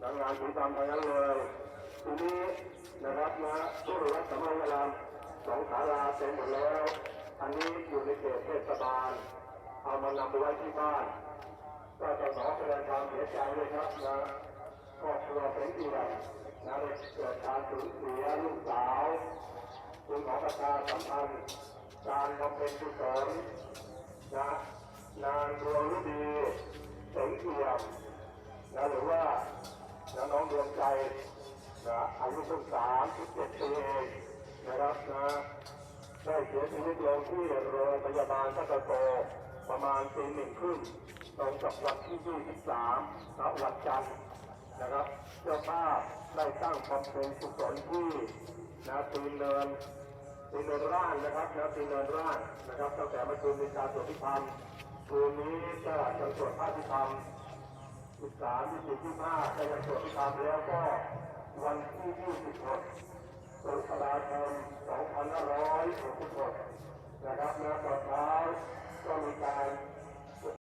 นางงานสีดำทั้งนั้นเลยทีนี้นะครับนะผู้รับสมัยเวลาสองศาลาเต็มหมดแล้ว อันนี้อยู่ในเขตเทศบาล เอามานำไปไว้ที่บ้าน ก็จะขอแสดงความเสียใจด้วยครับนะครอบครัวเป็นเอี่ยมนะเกิดการสูญเสียลูกสาวคุณขอประชาสัมพันธ์การบำเพ็ญกุศลนะนางดวงฤดีเสงเอี่ยมนะหรือว่า นะน้องใจนะอายุเพิ่งสามสิบเจ็ดปีเองนะครับนะได้เสียชีวิตลงที่โรงพยาบาลพัตโตประมาณตีหนึ่งครึ่งตรงกับวันที่23นะวันจันทร์นะครับเจ้าภาพได้ตั้งความเป็นกุศลที่นะตีนเนินตีนเนินร่างนะครับนะตีนเนินร่างนะครับตั้งแต่เมื่อคืนมีการสวดพิธรรมคืนนี้ก็จะสวดพระพิธรรม สิบสามยี่สิบยี่ห้าก็จะสวดพิธรรมแล้วก็วันที่ยี่สิบหกกรกฎาคม2566นะครับนะตอน